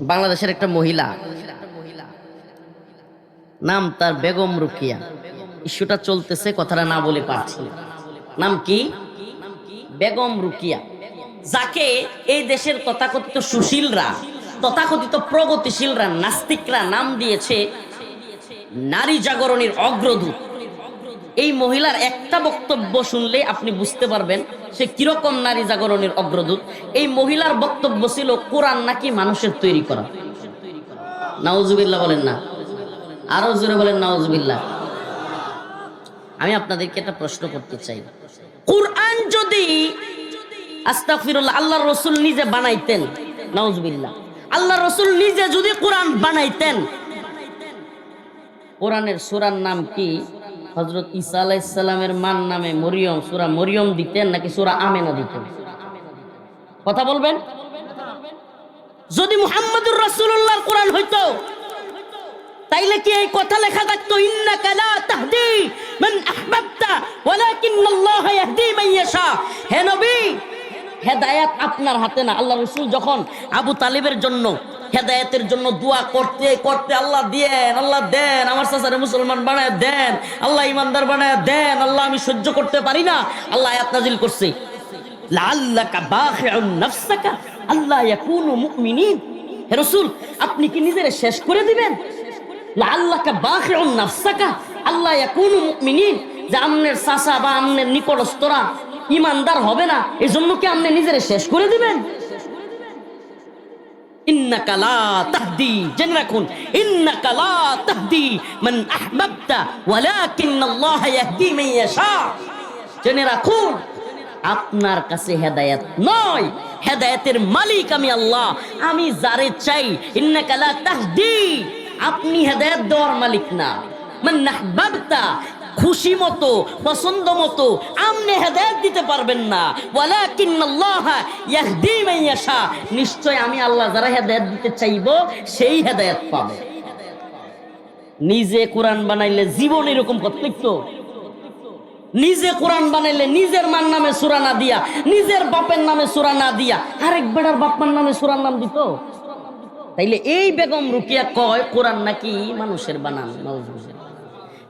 বাংলাদেশের একটা মহিলা। নাম তার বেগম রুকিয়া। ইস্যুটা চলতেছে, কথাটা না বলে পারছি নাম কি? বেগম রুকিয়া। যাকে এই দেশের তথাকথিত সুশীলরা, তথাকথিত প্রগতিশীলরা, নাস্তিকরা নাম দিয়েছে নারী জাগরণের অগ্রদূত। এই মহিলার একটা বক্তব্য শুনলে আপনি বুঝতে পারবেন সে কীরকম নারী জাগরণের অগ্রদূত? এই মহিলার বক্তব্য ছিল, কোরআন নাকি মানুষের তৈরি করা। নাউজুবিল্লাহ বলেন না। আরও জোরে বলেন, নাউজুবিল্লাহ। আমি আপনাদেরকে একটা প্রশ্ন করতে চাই। কোরআন যদি আস্তাগফিরুল্লাহ আল্লাহ রসুল নিজে বানাইতেন, নাউজুবিল্লাহ। আল্লাহ রসুল নিজে যদি কোরআন বানাইতেন, কোরআনের সুরার নাম কি? হজরত ঈসা আলাইসাল্লামের মান নামে মরিয়ম, সুরা মরিয়ম দিতেন নাকি সুরা আমেনা দিতেন? কথা বলবেন? যদি মুহাম্মদুর রাসূলুল্লাহর কোরআন হইতো, তাইলে কি এই কথা লেখা থাকতো, ইন্নাকা লা তাহদি মান আহবাবতা, ওয়ালাকিন্নাল্লাহা ইয়াহদি মান ইয়াশা হে নবী, হেদায়েত আপনার হাতে না। আল্লাহ রাসূল যখন আবু তালিবের জন্য হেদায়েতের জন্য দোয়া করতে করতে আল্লাহ দেন আল্লাহ দেন, আমার চাচারে মুসলমান বানায় দেন, আল্লাহ ইমানদার বানায় দেন, আল্লাহ আমি সহ্য করতে পারি না, আল্লাহ আয়াত নাজিল করছে। লাআল্লাকা বাখিউন নাফসাকা আল্লাহ ইয়াকুনু মুমিনিন। হে রাসূল, আপনি কি নিজেরে শেষ করে দিবেন? লাআল্লাকা বাখিউন নাফসাকা আল্লাহ ইয়াকুনু মুমিনিন। যে আমনের চাচা বা আমনের নিকটস্থরা ইমানদার হবে না, এজন্য কি আপনি নিজেরে শেষ করে দিবেন? ইন্নাকা লা তাহদি জেনে রাখুন ইন্নাকা লা তাহদি মান আহবাবতা ওয়ালাকিন্নাল্লাহা ইয়াহদি মান ইয়াশা জেনে রাখুন আপনার কাছে হেদায়েত নয়। হেদায়েতের মালিক আমি আল্লাহ। আমি যারে চাই। ইন্নাকা লা তাহদি আপনি হেদায়েত দেওয়ার মালিক না। মান আহবাবতা। খুশি মতো, পছন্দ মতো, আমনে হেদায়েত দিতে পারবেন না। ইয়াহদি নিশ্চয় আমি আল্লাহ যারা হেদায়েত দিতে চাইব, সেই হেদায়েত পাবে। নিজে কোরআন বানাইলে জীবন এরকম কত লিখতো নিজে কোরআন বানাইলে নিজের মান নামে সুরা না দিয়া, নিজের বাপের নামে সুরা না দিয়া, আরেক বেড়ার বাপমার নামে সুরার নাম দিত? তাইলে এই বেগম রুকিয়া কয়, কোরআন নাকি মানুষের বানান নাউজুবিল্লাহ।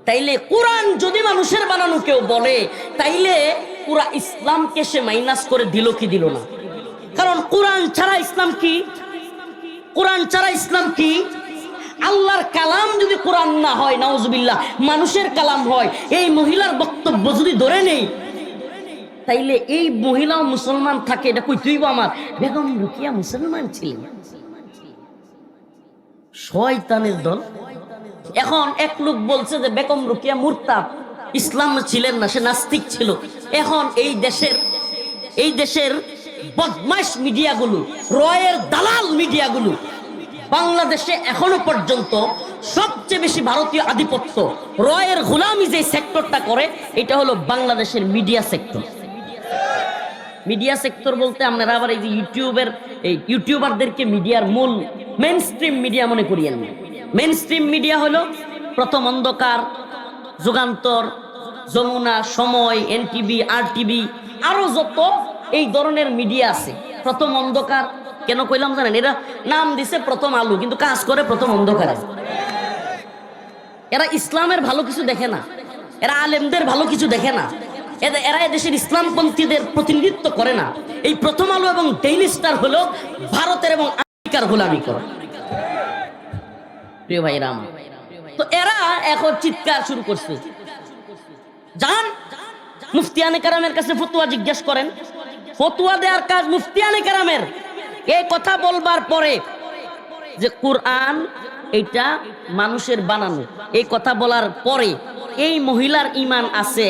তাইলে কোরআন যদি মানুষের বানানো কেউ বলে, তাইলে পুরা ইসলামকে সে মাইনাস করে দিল কি দিল না? কারণ কোরআন ছাড়া ইসলাম কি? কোরআন ছাড়া ইসলাম কি? আল্লাহর কালাম যদি কোরআন না হয়, নাউজুবিল্লাহ, মানুষের কালাম হয়, এই মহিলার বক্তব্য যদি ধরে নেই, তাইলে এই মহিলাও মুসলমান থাকে, এটা কই তুইব আমার? বেগম রুকিয়া মুসলমান ছিলেন। শয়তানের দল। এখন এক লোক বলছে যে বেগম রুকিয়া মুরতাদ ইসলাম ছিলেন না, সে নাস্তিক ছিল। এখন এই দেশের এই দেশের বদমাস মিডিয়াগুলো, রয়ের দালাল মিডিয়াগুলো, বাংলাদেশে এখনও পর্যন্ত সবচেয়ে বেশি ভারতীয় আধিপত্য, রয়ের গোলামি যে সেক্টরটা করে, এটা হলো বাংলাদেশের মিডিয়া সেক্টর। মিডিয়া সেক্টর বলতে আপনারা আবার এই যে ইউটিউবের, এই ইউটিউবারদেরকে মিডিয়ার মূল মেন স্ট্রিম মিডিয়া মনে করিয়েন না। মেন স্ট্রিম মিডিয়া হলো প্রথম অন্ধকার, যুগান্তর, যমুনা, সময়, এনটিভি আর টিভি আরও যত এই ধরনের মিডিয়া আছে। প্রথম অন্ধকার, কেন কইলাম জানেন? এরা নাম দিছে প্রথম আলু, কিন্তু কাজ করে প্রথম অন্ধকারে। এরা ইসলামের ভালো কিছু দেখে না। এরা আলেমদের ভালো কিছু দেখে না। এরা এদেশের ইসলামপন্থীদের প্রতিনিধিত্ব করে না। এই প্রথম আলো এবং ডেইলি স্টার হলো ভারতের এবং আমেরিকার গোলামি করে। প্রিয় ভাই রাম তো এরা এখন চিৎকার শুরু করছে। যান মুফতিয়ানে কারামের কাছে ফতুয়া জিজ্ঞেস করেন। ফতুয়া দেওয়ার কাজ মুফতিয়ানে কারামের। এই কথা বলবার পরে যে কোরআন এটা মানুষের বানানো। এই কথা বলার পরে এই মহিলার ইমান আছে,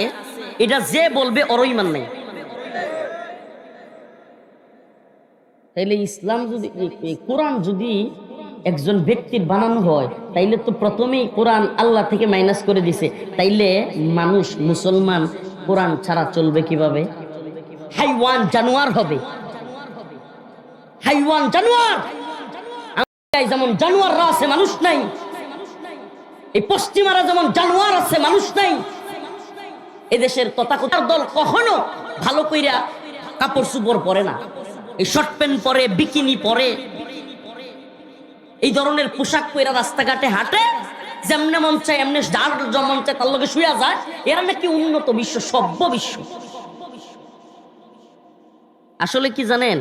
এটা যে বলবে ওরও ইমান নেই। তাইলে ইসলাম যদি কোরআন যদি একজন ব্যক্তির বানানো হয়, তাইলে তো প্রথমেই কোরআন আল্লাহ থেকে মাইনাস করে দিছে। তাইলে মানুষ, মুসলমান, কোরআন ছাড়া চলবে কীভাবে? হাইওয়ান জানোয়ার হবে। হাইওয়ান জানোয়ার! যেমন জানোয়াররা আছে, মানুষ নাই। এই পশ্চিমারা যেমন জানোয়ার আছে, মানুষ নাই। এদেশের তথাকথার দল কখনো ভালো কইরা কাপড় চুপড় পরে না। এই শর্ট প্যান্ট পরে, বিকিনি পরে। এই ধরনের পোশাক পরে রাস্তাঘাটে হাঁটে, যেমনে মন চায়, এমনি যার চায়, তার লগে শুয়া যায়। এরা নাকি উন্নত বিশ্ব, সভ্য বিশ্ব। আসলে কি জানেন?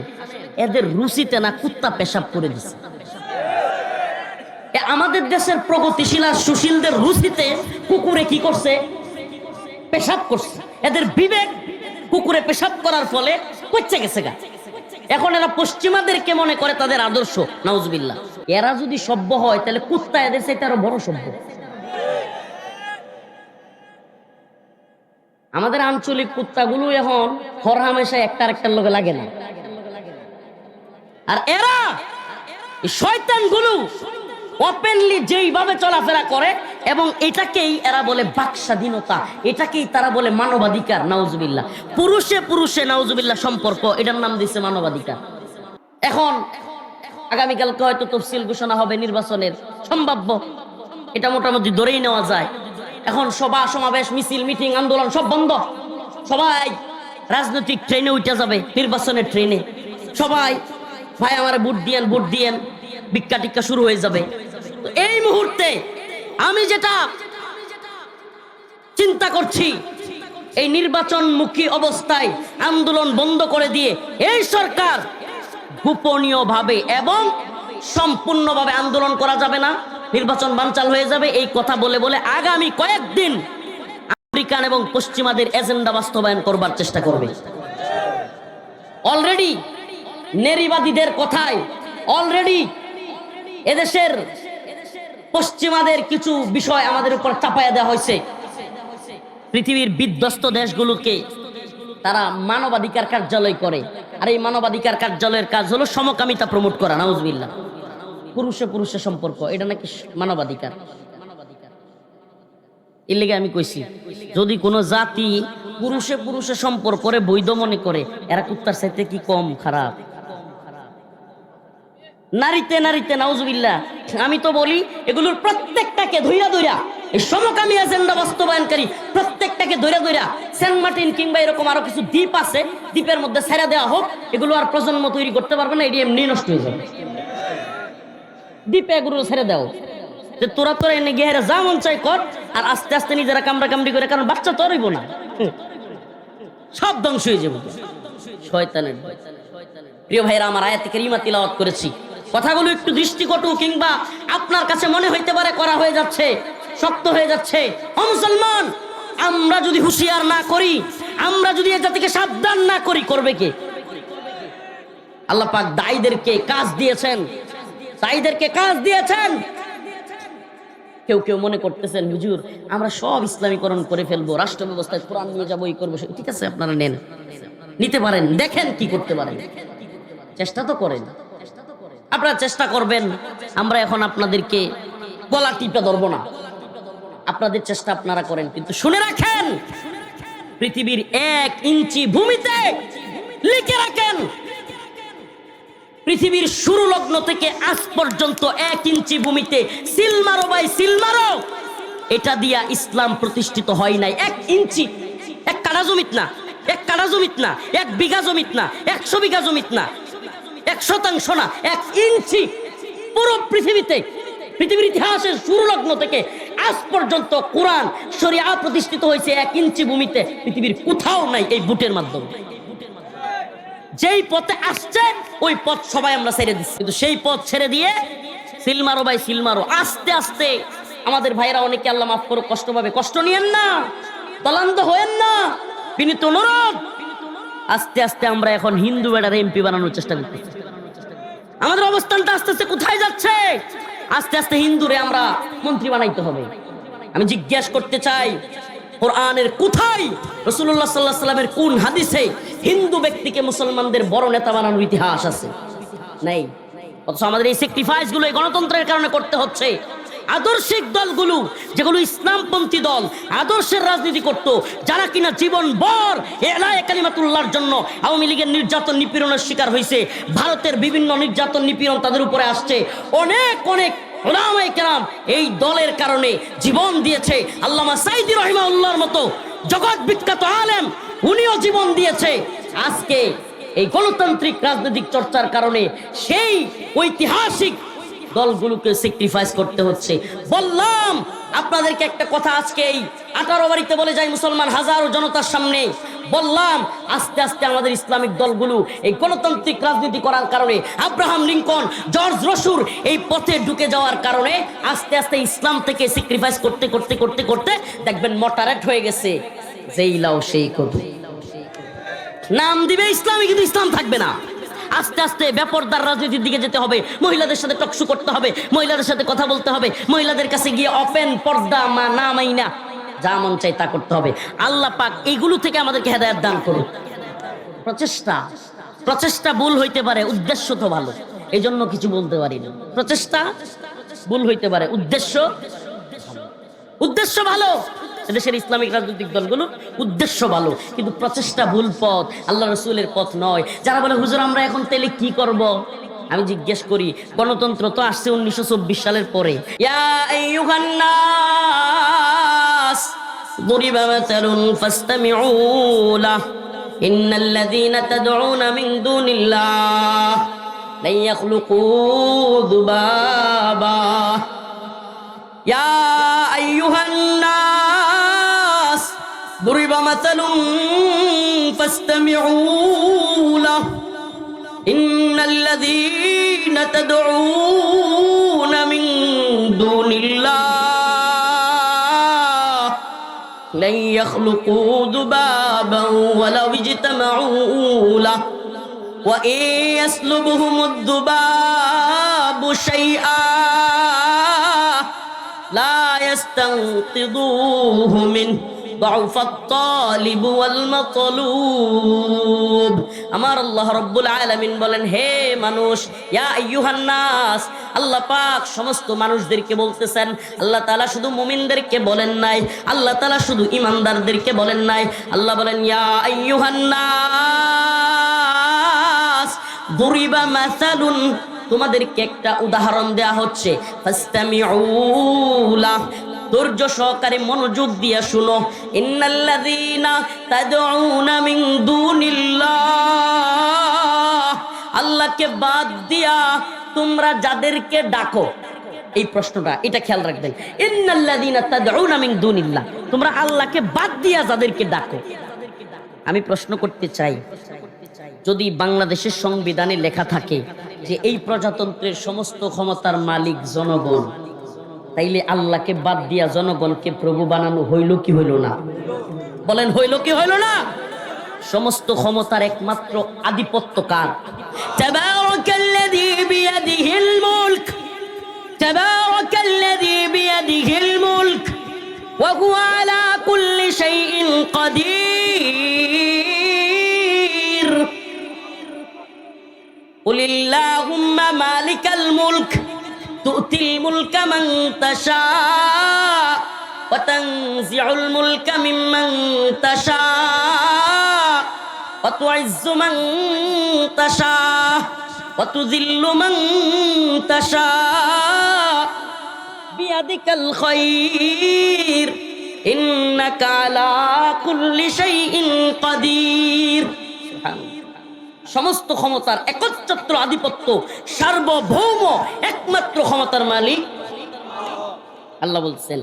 এদের রুচিতে না কুত্তা পেশাব করে দিছে। আমাদের দেশের প্রগতিশীল আর সুশীলদের রুচিতে কুকুরে কি করছে? পেশাব করছে। এদের বিবেক কুকুরে পেশাব করার ফলে পচে গেছে গা। এখন এরা পশ্চিমাদেরকে মনে করে তাদের আদর্শ নাউজবিল্লা এরা যদি সভ্য হয়, তাহলে কুত্তা এদের চাইতে আরও বড় সভ্য। আমাদের আঞ্চলিক কুত্তাগুলো এখন হরহামেশা একটা আরেকটার লোকে লাগে না। আর এরা শয়তানগুলো ওপেনলি যেইভাবে চলাফেরা করে, এবং এটাকেই এরা বলে বাক স্বাধীনতা এটাকেই তারা বলে মানবাধিকার, নাউজুবিল্লাহ। পুরুষে পুরুষে নাউজুবিল্লাহ সম্পর্ক, এটার নাম দিচ্ছে মানবাধিকার। এখন আগামীকালকে হয়তো তফসিল ঘোষণা হবে নির্বাচনের। সম্ভাব্য। এটা মোটামুটি ধরেই নেওয়া যায়। এখন সভা, সমাবেশ, মিছিল, মিটিং, আন্দোলন সব বন্ধ। সবাই রাজনৈতিক ট্রেনে উঠে যাবে, নির্বাচনের ট্রেনে সবাই, ভাই, আমার ভোট দিয়েন ভোট দিয়েন। ভিক্ষা টিক্কা শুরু হয়ে যাবে। এই মুহূর্তে আমি যেটা চিন্তা করছি, এই নির্বাচনমুখী অবস্থায় আন্দোলন বন্ধ করে দিয়ে এই সরকার গোপনীয়ভাবে এবং সম্পূর্ণভাবে আন্দোলন করা যাবে না, নির্বাচন বানচাল হয়ে যাবে, এই কথা বলে বলে আগামী কয়েকদিন আমেরিকান এবং পশ্চিমাদের এজেন্ডা বাস্তবায়ন করবার চেষ্টা করবে। অলরেডি নেরিবাদীদের কথায় অলরেডি এদেশের পশ্চিমাদের কিছু বিষয় আমাদের উপর চাপাইয়া দেওয়া হয়েছে। পৃথিবীর বিধ্বস্ত দেশগুলোকে তারা মানবাধিকার কার্যালয় করে। আর এই মানবাধিকার কার্যালয়ের কাজ হলো সমকামিতা প্রমোট করা নাউজবিল্লা পুরুষে পুরুষে সম্পর্ক, এটা নাকি মানবাধিকার? এর লেগে আমি কইছি, যদি কোনো জাতি পুরুষে পুরুষে সম্পর্ক করে বৈধ মনে করে, এরা কুত্তার সাথে কি কম খারাপ? নারীতে নারীতে, নাউজুবিল্লাহ। আমি তো বলি, এগুলোর প্রত্যেকটাকে ধৈরা ধৈরা, এই সমকামী এজেন্ডা বাস্তবায়নকারী প্রত্যেকটাকে ধৈরা ধৈরা, সেন্ট মার্টিন কিংবা এরকম আরও কিছু দ্বীপ আছে, দ্বীপের মধ্যে ছেড়ে দেওয়া হোক, এগুলো আর প্রজন্ম তৈরি করতে পারবে না এটি এমনি নষ্ট হয়ে যাবে। দ্বীপে এগুলো ছেড়ে দাও। যে তোরা তোরা এনে গিয়ে যা মন চাই কর, আর আস্তে আস্তে নিজেরা কামড়া কামড়ি করে, কারণ বাচ্চা তো রইব না। সব ধ্বংস হয়ে যাবে। শয়তানের প্রিয় ভাইরা আমার আয়াত কারিমা তিলাওয়াত করেছি। কথাগুলো একটু দৃষ্টিকটু কিংবা আপনার কাছে মনে হইতে পারে করা হয়ে যাচ্ছে, শক্ত হয়ে যাচ্ছে। মুসলমান, আমরা যদি হুঁশিয়ার না করি, আমরা যদি এ জাতিকে সাবধান না করি, করবে কে? আল্লাহ পাক দায়ীদেরকে কাজ দিয়েছেন। দায়ীদেরকে কাজ দিয়েছেন। কেউ কেউ মনে করতেছেন, হুজুর, আমরা সব ইসলামীকরণ করে ফেলব, রাষ্ট্র ব্যবস্থায় কোরআন নিয়ে যাব, এই করব ঠিক আছে, আপনারা নেন। নিতে পারেন, দেখেন কি করতে পারেন। চেষ্টা তো করেন। আপনারা চেষ্টা করবেন, আমরা এখন আপনাদেরকে গলা টিপে ধরবো না। আপনাদের চেষ্টা আপনারা করেন, কিন্তু শুনে রাখেন, পৃথিবীর এক ইঞ্চি ভূমিতে লিখে রাখেন, পৃথিবীর শুরু লগ্ন থেকে আজ পর্যন্ত এক ইঞ্চি ভূমিতে সিলমারো বাই সিলমারো, এটা দিয়া ইসলাম প্রতিষ্ঠিত হয় নাই। এক ইঞ্চি, এক কাটা জমিত না, এক কাটা জমিত না, এক বিঘা জমিত না, একশো বিঘা জমিত না। এক শতাংশ না, এক ইঞ্চি পুরো পৃথিবীতে, পৃথিবীর ইতিহাসের সুরলগ্ন থেকে আজ পর্যন্ত কোরআন শরিয়া প্রতিষ্ঠিত হয়েছে এক ইঞ্চি ভূমিতে, পৃথিবীর কোথাও নাই এই বুটের মাধ্যমে। যেই পথে আসছে, ওই পথ সবাই আমরা ছেড়ে দিচ্ছি। কিন্তু সেই পথ ছেড়ে দিয়ে সিলমারো ভাই, সিলমারো, আস্তে আস্তে আমাদের ভাইরা অনেকে আল্লাহ মাফ করো কষ্ট পাবে, কষ্ট নিয়েন না তলান্ত হয়েন না, বিনীত অনুরোধ। আস্তে আস্তে আমরা এখন হিন্দু বেড়ার এমপি বানানোর চেষ্টা করতেছি। আমাদের অবস্থানটা আস্তে আস্তে কোথায় যাচ্ছে? আস্তে আস্তে হিন্দুরে আমরা মন্ত্রী বানাইতে হবে। আমি জিজ্ঞেস করতে চাই, কোরআনের কোথায় রসুল্লাহ সাল্লাহ সাল্লামের কোন হাদিসে হিন্দু ব্যক্তিকে মুসলমানদের বড় নেতা বানানোর ইতিহাস আছে? নেই। অথচ আমাদের এই স্যাক্রিফাইসগুলো এই গণতন্ত্রের কারণে করতে হচ্ছে। আদর্শিক দলগুলো, যেগুলো ইসলামপন্থী দল, আদর্শের রাজনীতি করত, যারা কিনা জীবন বর এলায় কালিমাতুল্লাহর জন্য আওয়ামী লীগের নির্যাতন নিপীড়নের শিকার হয়েছে ভারতের বিভিন্ন নির্যাতন নিপীড়ন তাদের উপরে আসছে। অনেক অনেক ওলামায়ে কেরাম এই দলের কারণে জীবন দিয়েছে। আল্লামা সাইদি রহিমাউল্লাহর মতো জগৎ বিখ্যাত আলেম, উনিও জীবন দিয়েছে। আজকে এই গণতান্ত্রিক রাজনৈতিক চর্চার কারণে সেই ঐতিহাসিক দলগুলোকে স্যাক্রিফাইস করতে হচ্ছে। বললাম, আপনাদেরকে একটা কথা আজকে এই আঠারো বাড়িতে বলে যাই মুসলমান, হাজারো জনতার সামনে। বললাম, আস্তে আস্তে আমাদের ইসলামিক দলগুলো এই গণতান্ত্রিক রাজনীতি করার কারণে, আব্রাহাম লিঙ্কন, জর্জ রসুর এই পথে ঢুকে যাওয়ার কারণে আস্তে আস্তে ইসলাম থেকে স্যাক্রিফাইস করতে করতে করতে করতে দেখবেন মটারেট হয়ে গেছে। যেই লাও সেই কদু। নাম দিবে ইসলামী, কিন্তু ইসলাম থাকবে না। আস্তে আস্তে ব্যাপারদার রাজনীতির দিকে যেতে হবে। মহিলাদের সাথে টকশু করতে হবে। মহিলাদের সাথে কথা বলতে হবে। মহিলাদের কাছে গিয়ে ওপেন পর্দা মা না মাইনা, যা মন চাই তা করতে হবে। আল্লাহ পাক এগুলো থেকে আমাদেরকে হেদায়ত দান করুন। প্রচেষ্টা প্রচেষ্টা ভুল হইতে পারে, উদ্দেশ্য তো ভালো। এই জন্য কিছু বলতে পারি না প্রচেষ্টা ভুল হইতে পারে, উদ্দেশ্য উদ্দেশ্য ভালো। দেশের ইসলামিক রাজনৈতিক দলগুলো উদ্দেশ্য ভালো কিন্তু প্রচেষ্টা ভুল পথ আল্লাহ রসুলের পথ নয় যারা বলে হুজুর আমরা এখন তেলে কি করব আমি জিজ্ঞেস করি গণতন্ত্র তো আসছে উনিশশো সালের পরে ইয়া আইয়ুহান নাস ضرب مثل فاستمعوا له إن الذين تدعون من دون الله لن يخلقوا ذبابا يا أيها الناس ضرب مثل فاستمعوا له. إن الذين تدعون من دون الله لن يخلقوا ذبابا ولو اجتمعوا له. وإن يسلبهم الذباب شيئا لا يستنقذوه منه. ضعف الطالب والمطلوب আমার আল্লাহ রব্বুল আলামিন বলেন হে মানুষ ইয়া আইয়ুহান নাস আল্লাহ পাক সমস্ত মানুষদেরকে বলতেছেন আল্লাহ তাআলা শুধু মুমিনদেরকে বলেন নাই আল্লাহ তাআলা শুধু ইমানদারদেরকে বলেন নাই আল্লাহ বলেন ইয়া আইয়ুহান নাস দুরিবা মাসালুন তোমাদেরকে একটা উদাহরণ দেয়া হচ্ছে ফাস্তামিউলা ধৈর্য সহকারে মনোযোগ দিয়ে শুনো। আল্লাহকে বাদ দিয়া তোমরা যাদেরকে ডাকো। এই প্রশ্নটা, এটা খেয়াল রাখবেন। ইন্নাল্লাযীনা তাদউনা দুনিল্লাহ। তোমরা আল্লাহকে বাদ দিয়া যাদেরকে ডাকো। আমি প্রশ্ন করতে চাই, যদি বাংলাদেশের সংবিধানে লেখা থাকে যে এই প্রজাতন্ত্রের সমস্ত ক্ষমতার মালিক জনগণ তাইলে আল্লাহকে বাদ দিয়া জনগণকে প্রভু বানানো হইল কি হইল না বলেন হইল কি হইল না সমস্ত ক্ষমতার একমাত্র আধিপত্য কার তাবারাকাল্লাযী বিয়াদিহিল মুলক তাবারাকাল্লাযী বিয়াদিহিল মুলক ওয়া হুয়া আলা কুল্লি শাইইন কাদির قل اللهم مالك الملك তুতিল মুলকা মান তাশা, ওয়া তানজিউল মুলকা মিম্মান তাশা, ওয়া তুইজ্জু মান তাশা, ওয়া তুযিল্লু মান তাশা। বিয়াদিকাল খায়র ইন্নাকা আলা কুল্লি সমস্ত ক্ষমতার একচ্ছত্র আধিপত্য, সার্বভৌম একমাত্র ক্ষমতার মালিক। আল্লাহ বলছেন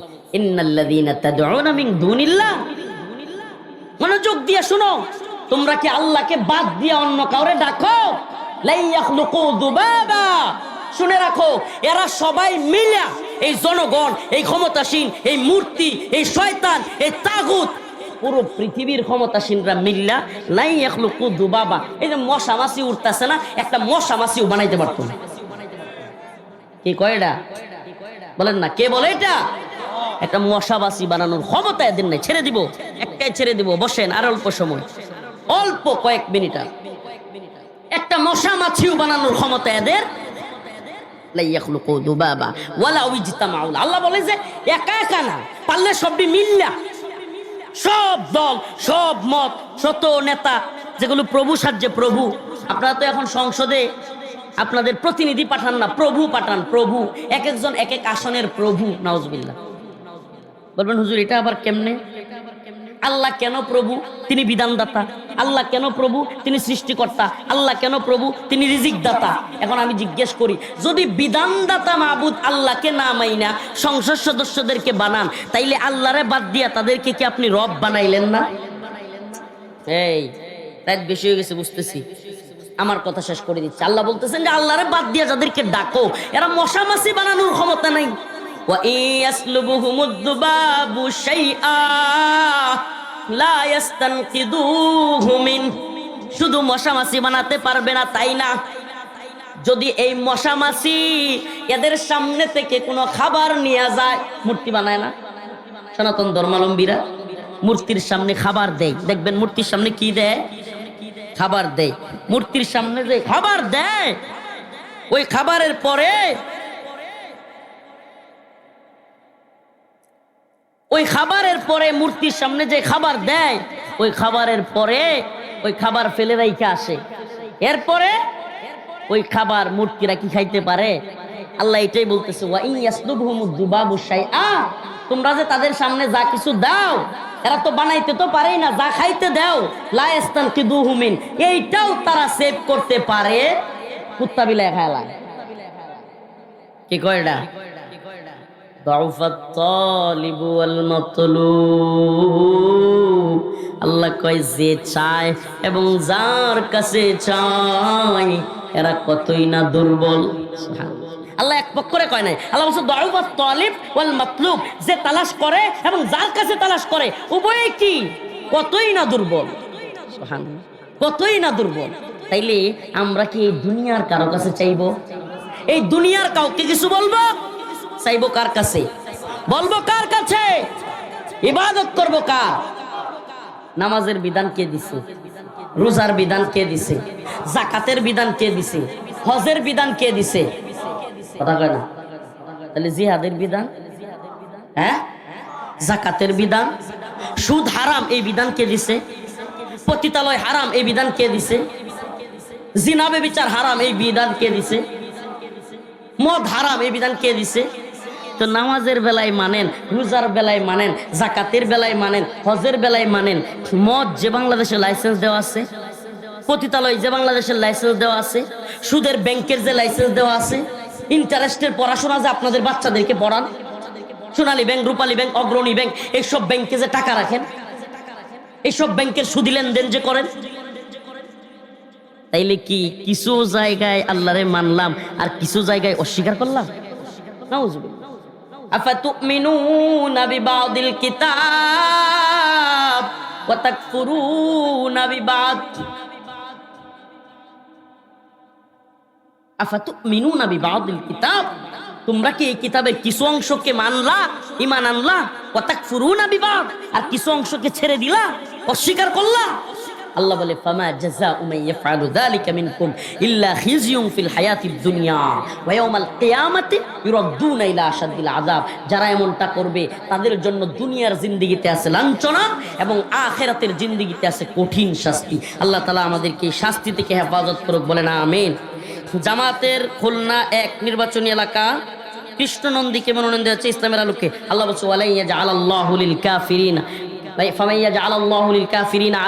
মিন মনোযোগ দিয়ে শুনো, তোমরা কি আল্লাহকে বাদ দিয়ে অন্য কাউরে ডাকো? শুনে রাখো, এরা সবাই মিলা এই জনগণ, এই ক্ষমতাসীন, এই মূর্তি, এই শয়তান, এই তাগুত পুরো পৃথিবীর ক্ষমতাসীনরা মিল্লা নাই এখলো কুদু বাবা এই যে মশা মাছি উঠতেছে না, একটা মশা মাছিও বানাইতে পারতো না। কি কয় এটা? বলেন না, কে বলে এটা? একটা মশা বাসি বানানোর ক্ষমতা এদের নাই, ছেড়ে দিব, একটাই ছেড়ে দিব, বসেন আর অল্প সময়। অল্প কয়েক মিনিট। একটা মশা মাছিও বানানোর ক্ষমতা এদের আল্লাহ বলে যে, একা একা না, পারলে সবই মিল্লা। সব দল, সব মত শত নেতা, যেগুলো প্রভু সাহায্যে প্রভু। আপনারা তো এখন সংসদে আপনাদের প্রতিনিধি পাঠান না, প্রভু পাঠান, প্রভু। এক একজন এক এক আসনের প্রভু নওয়াজবিল্লাহ বলবেন, হুজুর, এটা আবার কেমনে? আল্লাহ কেন প্রভু? তিনি বিধানদাতা। আল্লাহ কেন প্রভু? তিনি সৃষ্টিকর্তা। আল্লাহ কেন প্রভু? তিনি রিজিক দাতা এখন আমি জিজ্ঞেস করি, যদি বিধানদাতা মাহবুদ আল্লাহকে না মাইনা, সংসদ সদস্যদেরকে বানান, তাইলে আল্লাহরে বাদ দিয়া তাদেরকে কি আপনি রব বানাইলেন না? এই, রাত বেশি হয়ে গেছে, বুঝতেছি। আমার কথা শেষ করে দিচ্ছি। আল্লাহ বলতেছেন যে, আল্লাহরে বাদ দিয়া যাদেরকে ডাকো, এরা মশা মাসি বানানোর ক্ষমতা নাই। وَإِن يَسْلُبُهُمُ الذُّبَابُ شَيْئًا لَا يَسْتَنقِذُوهُ مِنْهُ শুধু মশা মাছি বানাতে পারবে না তাই না যদি এই মশা মাছি এদের সামনে থেকে কোনো খাবার নিয়ে যায় মূর্তি বানায় না সনাতন ধর্মালম্বীরা মূর্তির সামনে খাবার দেয় দেখবেন মূর্তির সামনে কি দেয় খাবার দেয় মূর্তির সামনে যে খাবার দেয় ওই খাবারের পরে ওই খাবারের পরে মূর্তির সামনে যে খাবার দেয়, ওই খাবারের পরে ওই খাবার ফেলে রাইখে আসে। এরপরে ওই খাবার মূর্তিরা কি খাইতে পারে? আল্লাহ এটাই বলতেছে তোমরা যে তাদের সামনে যা কিছু দাও, এরা তো বানাইতে তো পারেই না, যা খাইতে দাও, লা ইস্তানকিদুহু মিন, এইটাও তারা সেভ করতে পারে। কুত্তা বিলাই খায়লা কি কয় আল্লাহ কয়, যে চায় এবং যার কাছে চায়, এরা কতই না দুর্বল। আল্লাহ এক পক্ষ করে কয় নাই। আল্লাহ বলছে দরুবাত তালিব ওয়াল মাতলুব যে তালাশ করে এবং যার কাছে তালাশ করে, উভয়ে কি কতই না দুর্বল। কতই না দুর্বল? তাইলে আমরা কি এই দুনিয়ার কারও কাছে চাইব? এই দুনিয়ার কাউকে কিছু বলব? চাইব কার কাছে? বলব কার কাছে? ইবাদত করব কার? নামাজের বিধান কে দিছে? রোজার বিধান কে দিছে? জাকাতের বিধান কে দিছে? হজের বিধান কে দিছে? কথা কয় না? তাহলে জিহাদের বিধান? হ্যাঁ? জাকাতের বিধান? সুদ হারাম এই বিধান কে দিছে? পতিতালয় হারাম এই বিধান কে দিছে? জিনাবে বিচার হারাম এই বিধান কে দিছে? মদ হারাম এই বিধান কে দিছে? তো নামাজের বেলায় মানেন, রোজার বেলায় মানেন, জাকাতের বেলায় মানেন, হজের বেলায় মানেন, মদ যে বাংলাদেশে লাইসেন্স দেওয়া আছে, পতিতালয় যে বাংলাদেশের লাইসেন্স দেওয়া আছে, সুদের ব্যাংকের যে লাইসেন্স দেওয়া আছে, ইন্টারেস্টের পড়াশোনা যে আপনাদের বাচ্চাদেরকে পড়ান, Sonali bank, Rupali bank, Agrani bank, এইসব ব্যাংকে যে টাকা রাখেন, এইসব ব্যাংকের সুদি লেনদেন যে করেন, তাইলে কি কিছু জায়গায় আল্লাহরে মানলাম, আর কিছু জায়গায় অস্বীকার করলাম? নাউজুবিল্লাহ। আফাতুমিনুনা বিবাদিল কিতাব তোমরা কি এই কিতাবের কিছু অংশকে মানলা ইমান আনলা? ওয়া তাকফুরুনা বিবাদ। আর কিছু অংশকে ছেড়ে দিলা, অস্বীকার করলা? আল্লাহ বলে, ফামা জাযাউ মান ইয়াফআলু যালিকা মিনকুম ইল্লা খিজিয়ুন ফিল হায়াতিদ দুনিয়া ওয়া ইয়াউমাল কিয়ামাতি ইউরাদ্দুনা ইলা আশাদ্দিল আযাব। যারা এমনটা করবে, তাদের জন্য দুনিয়ার জিন্দেগিতে আছে লাঞ্ছনা এবং আখিরাতের জিন্দেগিতে আছে কঠিন শাস্তি। আল্লাহ তাআলা আমাদেরকে এই শাস্তি থেকে হেফাজত করুক, বলেন আমিন। জামাতের খুলনা এক নির্বাচনী এলাকা, কৃষ্ণনন্দীকে মনোনয়ন দেওয়া হচ্ছে ইসলামের আলোকে। আল্লাহ বলছে ওয়ালাইয়া জাআলাল্লাহু লিল কাফিরিনা। ফামাইয়া জাআলাল্লাহু লিল কাফিরিনা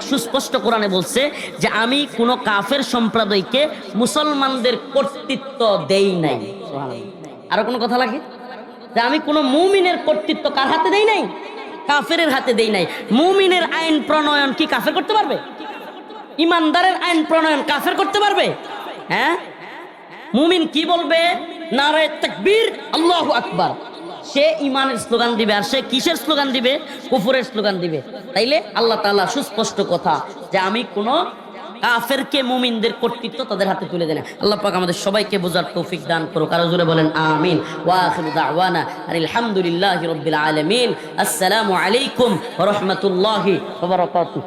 সুস্পষ্ট কোরআনে বলছে যে, আমি কোন কাফের সম্প্রদায়কে মুসলমানদের কর্তৃত্ব দেই নাই। আরও কোনো কথা লাগে? যে, আমি কোনো মুমিনের কর্তৃত্ব কার হাতে দেই নাই? কাফের হাতে দেই নাই। মুমিনের আইন প্রণয়ন কি কাফের করতে পারবে? ইমানদারের আইন প্রণয়ন কাফের করতে পারবে? হ্যাঁ? মুমিন কি বলবে? নারে তাকবীর, আল্লাহু আকবার। সে ইমানের স্লোগান দিবে আর সে কিসের স্লোগান দিবে? কুফুরের স্লোগান দিবে। তাইলে আল্লাহ তাআলা সুস্পষ্ট কথা যে আমি কোনো কাফেরকে মুমিনদের কর্তৃত্ব তাদের হাতে তুলে দেন আল্লাহ পাক আমাদের সবাইকে বোঝার তৌফিক দান করো কারও জোরে বলেন, আমিন। ওয়া আখিরু দাওয়ানা আলহামদুলিল্লাহি রাব্বিল আলামিন। আসসালামু আলাইকুম ওয়া রাহমাতুল্লাহি ওয়া বারাকাতুহু।